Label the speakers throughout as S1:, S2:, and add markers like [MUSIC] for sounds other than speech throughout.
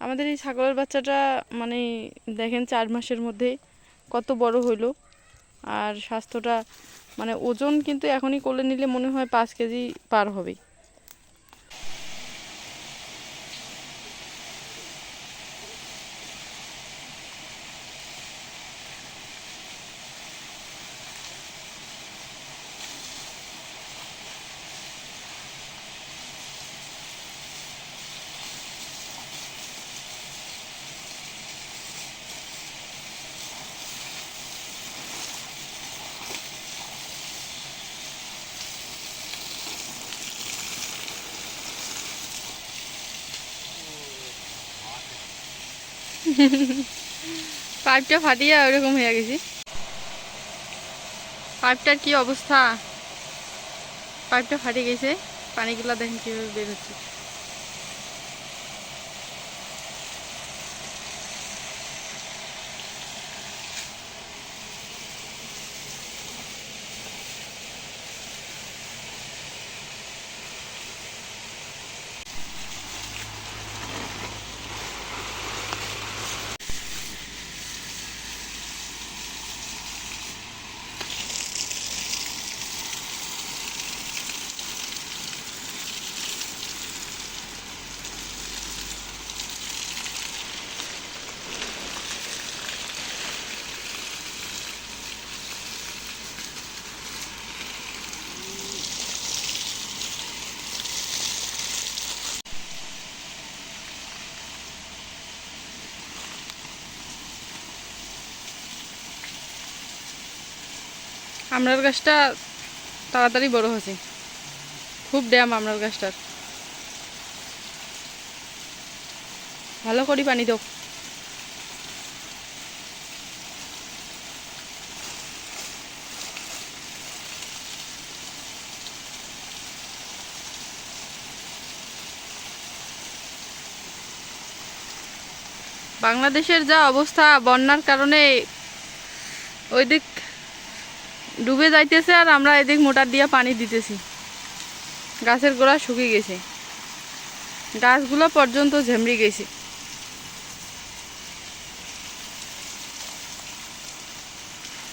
S1: আমাদের এই ছাগলের বাচ্চাটা মানে দেখেন চার মাসের মধ্যে কত বড় হইল। আর স্বাস্থ্যটা মানে ওজন কিন্তু এখনই করলে নিলে মনে হয় পাঁচ কেজি পার হবে। [LAUGHS] পাইপটা ফাটিয়া ওরকম হয়ে গেছি। পাইপটার কি অবস্থা? পাইপটা ফাটে গেছে, পানিগুলা দেখেন কীভাবে বের হচ্ছে। আমরার গাছটা তাড়াতাড়ি বড় হয়েছে। খুব ড্যাম আমরার গাছটার। ভালো করি পানি দাও। বাংলাদেশের যা অবস্থা, বন্যার কারণে ওই দিক ডুবে যাইতেছে আর আমরা এদিক মোটার দিয়ে পানি দিতেছি। গাছের গোড়া শুকিয়ে গেছে। গাছগুলো পর্যন্ত ঝেমড়ি গেছে।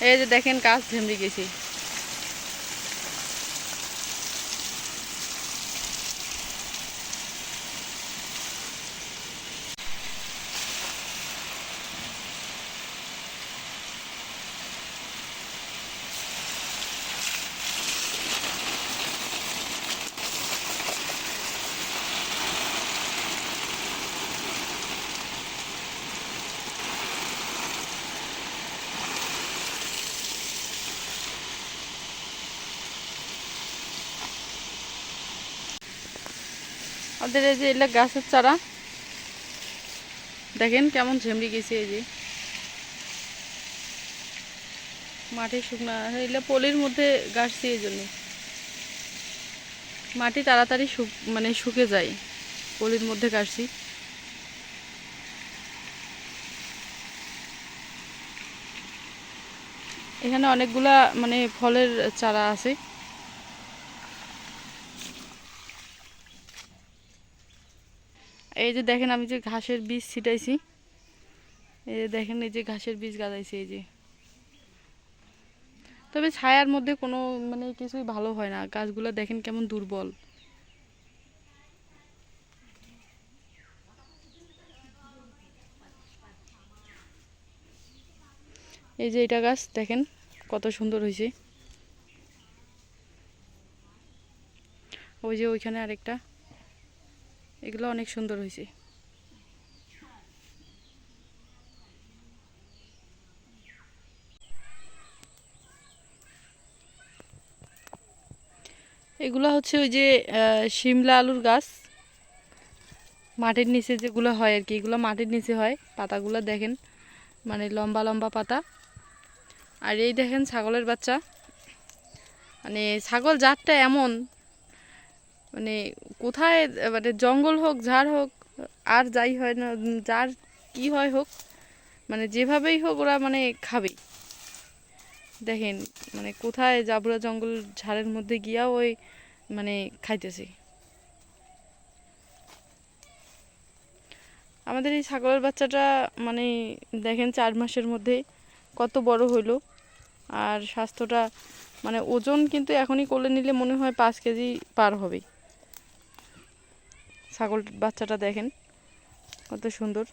S1: এই যে দেখেন গাছ ঝেমড়ি গেছে। আমাদের এই যে এগুলা গাছের চারা। দেখেন কেমন ঝেমড়ে গেছে এই যে। মাটি শুকনা এগুলো পলির মধ্যে গাছছি এই জন্য। মাটি তাড়াতাড়ি শুক মানে শুকে যায়, পলির মধ্যে গাছছি। এখানে অনেকগুলা মানে ফলের চারা আছে। এই যে দেখেন আমি যে ঘাসের বীজ ছিটাইছি। এই যে দেখেন এই যে ঘাসের বীজ গাদাইছি, এই যে। তবে ছায়ার মধ্যে কোনো মানে কিছুই ভালো হয় না। গাছগুলো দেখেন কেমন দুর্বল। এই যে এটা গাছ, দেখেন কত সুন্দর হয়েছে। ওই যে ওইখানে আরেকটা। এগুলো অনেক সুন্দর হয়েছে। এগুলো হচ্ছে ওই যে শিমলা আলুর গাছ। মাটির নিচে যেগুলো হয় আর কি, এগুলো মাটির নিচে হয়। পাতাগুলো দেখেন মানে লম্বা লম্বা পাতা। আর এই দেখেন ছাগলের বাচ্চা। মানে ছাগল জাতটা এমন মানে কোথায় মানে জঙ্গল হোক, ঝাড় হোক, আর যাই হয় না, যার কি হয় হোক মানে যেভাবেই হোক ওরা মানে খাবে। দেখেন মানে কোথায় জাবরা জঙ্গল ঝাড়ের মধ্যে গিয়াও ওই মানে খাইতেছে। আমাদের এই ছাগলের বাচ্চাটা মানে দেখেন চার মাসের মধ্যে কত বড় হইল। আর স্বাস্থ্যটা মানে ওজন কিন্তু এখনই কোলে নিলে মনে হয় পাঁচ কেজি পার হবে। ছাগল বাচ্চাটা দেখেন, কত সুন্দর।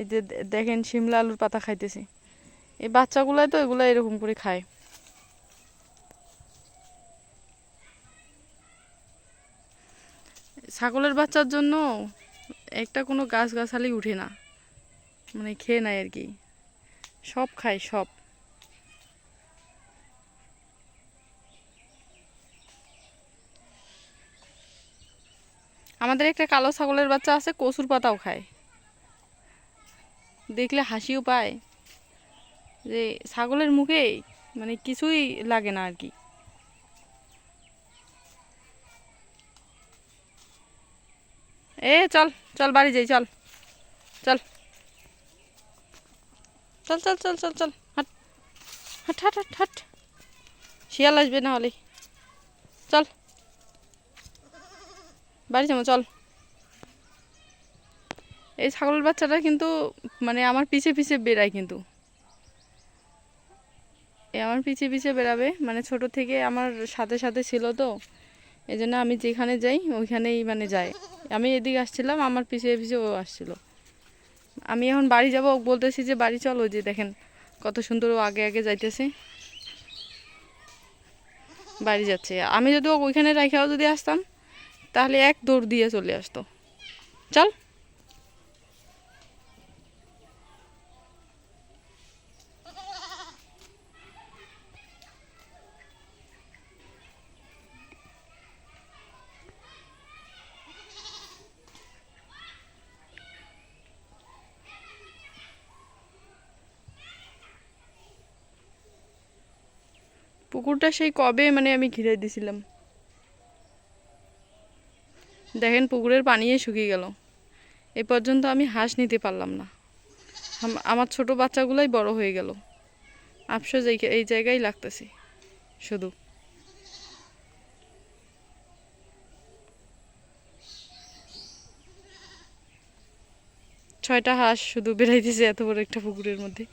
S1: এই যে দেখেন শিমলা আলুর পাতা খাইতেছে। এই বাচ্চাগুলাই তো এগুলো এরকম করে খায়। ছাগলের বাচ্চার জন্য একটা কোনো গাছ গাছালি উঠে না। মানে খেয়ে নেয় আর কি। সব খায়, সব। আমাদের একটা কালো ছাগলের বাচ্চা আছে, কচুর পাতাও খায়। দেখলে হাসিও পায় যে ছাগলের মুখে মানে কিছুই লাগে না আর কি। এ, চল চল বাড়ি যাই, চল চল। চল চল চল চল চল, হাট হাট হাট হাট হাট। শিয়াল আসবে না হলে। চল। বাড়ি যাব, চল। এই ছাগলের বাচ্চাটা কিন্তু মানে আমার পিছে পিছে বেড়ায় কিন্তু। এ আমার পিছে পিছে বেড়াবে মানে ছোট থেকে আমার সাথে সাথে ছিল তো এই জন্য আমি যেখানে যাই ওইখানেই মানে যায়। আমি এদিকে আসছিলাম, আমার পিছে পিছে ও আসছিল। আমি এখন বাড়ি যাব বলতেছি যে বাড়ি চলো, যে দেখেন কত সুন্দর ও আগে আগে যাইতেছে। বাড়ি যাচ্ছে। আমি যদি ওইখানে রেখেও যদি আসতাম তাহলে এক দৌড় দিয়ে চলে আসতো। চল। পুকুরটা সেই কবে মানে আমি ঘিরে দিছিলাম। দেখেন পুকুরের পানিয়ে শুকিয়ে গেল। এ পর্যন্ত আমি হাঁস নিতে পারলাম না। আমার ছোট বাচ্চাগুলোই বড় হয়ে গেল। আফসোস এই এই জায়গায় লাগতেছে। শুধু। ছয়টা হাঁস শুধু বেড়াইতেছে এত বড় একটা পুকুরের মধ্যে।